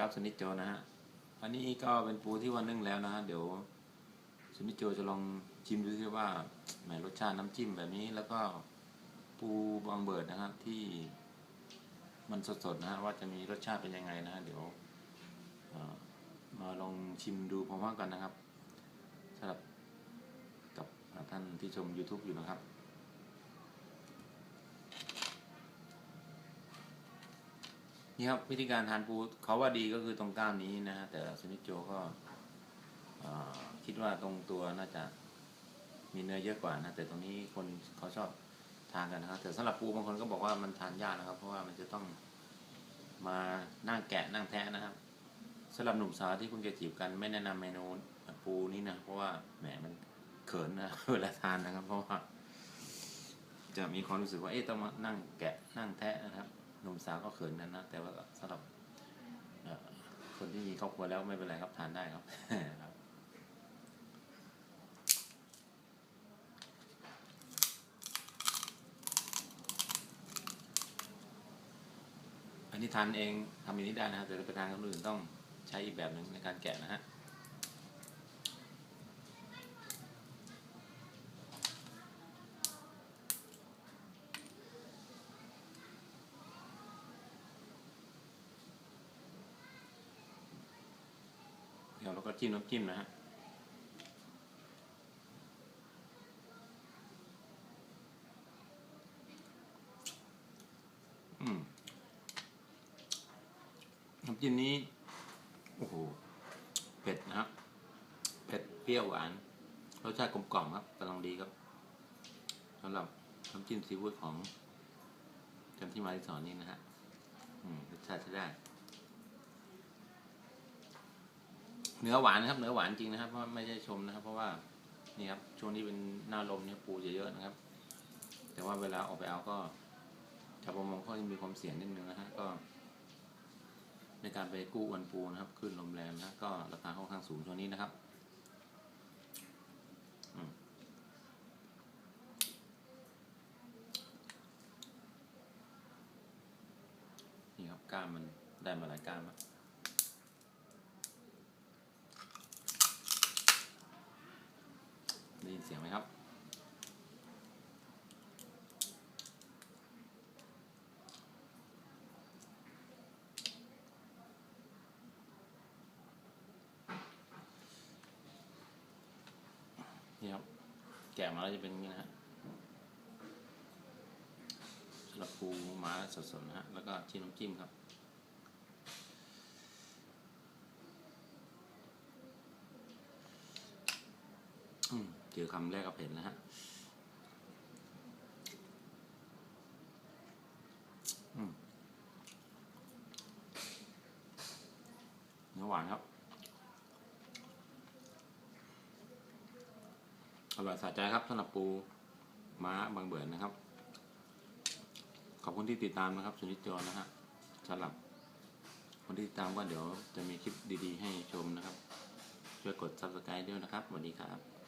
ครับสนิทโจนะฮะอันนี้ก็เป็นปูที่วันนึ่งแล้วนะฮะเดี๋ยวสนิทโจจะลองชิมดูซิว่าแหมรสชาติน้ำจิ้มแบบนี้ แล้วก็ปูบางเบิดนะฮะที่มันสดๆนะฮะว่าจะมีรสชาติเป็นยังไงนะฮะเดี๋ยวมาลองชิมดูพร้อมๆกันนะครับสำหรับกับท่านที่ชม YouTube อยู่นะครับ นี่ครับวิธีการทานปูเขาว่าดีก็คือตรงกล้ามนี้นะฮะแต่สนิทโจก็คิดว่าตรงตัวน่าจะมีเนื้อเยอะกว่านะแต่ตรงนี้คนเขาชอบทานกันนะครับแต่สำหรับปูบางคนก็บอกว่ามันทานยากนะครับ เพราะว่ามันจะต้องมานั่งแกะนั่งแทะนะครับสำหรับหนุ่มสาวที่คุณจะจีบกันไม่แนะนำเมนูปูนี้นะเพราะว่าแหมมันเขินนะเวลาทานนะครับ เพราะว่า จะมีความรู้สึกว่าเอ๊ะต้องมานั่งแกะนั่งแทะนะครับ หนุ่มสาวก็เขินกันนะ แต่ว่าสำหรับคนที่มีครอบครัวแล้วไม่เป็นไรครับทานได้ครับครับอันนี้ทานเองทำอย่างนี้ได้นะครับแต่ไปทานคนอื่นต้องใช้อีกแบบหนึ่งในการแกะนะฮะ ดี๋ยวเราก็จิ้มน้ำจิ้มนะฮะน้ำจิ้มนี้ โอ้โห เผ็ดนะครับ เผ็ดเปรี้ยวหวาน รสชาติกลมกล่อมครับกำลังดีครับสำหรับน้ำจิ้มซีฟู้ดของจันที่มาที่สอนนี่นะฮะรสชาติใช้ได้ เนื้อหวานนะครับ เนื้อหวานจริงนะครับเพราะไม่ใช่ชมนะครับ เพราะว่านี่ครับช่วงนี้เป็นหน้าลมเนี่ยปูจะเยอะนะครับ แต่ว่าเวลาออกไปเอาก็ชาวประมงเขาจะมีความเสี่ยงนิดนึงนะฮะก็ ในการไปกู้อวนปูนะครับขึ้นลมแรงนะก็ราคาค่อนข้างสูงช่วงนี้นะครับนี่ครับก้ามมันได้มาหลายก้ามอะ ได้ยินเสียงไหมครับ นี่ครับ แกะมาแล้วจะเป็นอย่างนี้นะฮะสำหรับปูม้าสดๆนะฮะ แล้วก็จิ้มน้ำจิ้มครับอืม เจอคำแรกก็เผ็ดแล้วฮะเนื้อหวานครับ อร่อยสะใจครับสำหรับปูม้าบางเบิร์นนะครับ ขอบคุณที่ติดตามนะครับสุนิจจรนะฮะสำหรับคนที่ติดตามก็เดี๋ยวจะมีคลิปดีๆ ให้ชมนะครับ ช่วยกด subscribe ด้วยนะครับสวัสดีครับ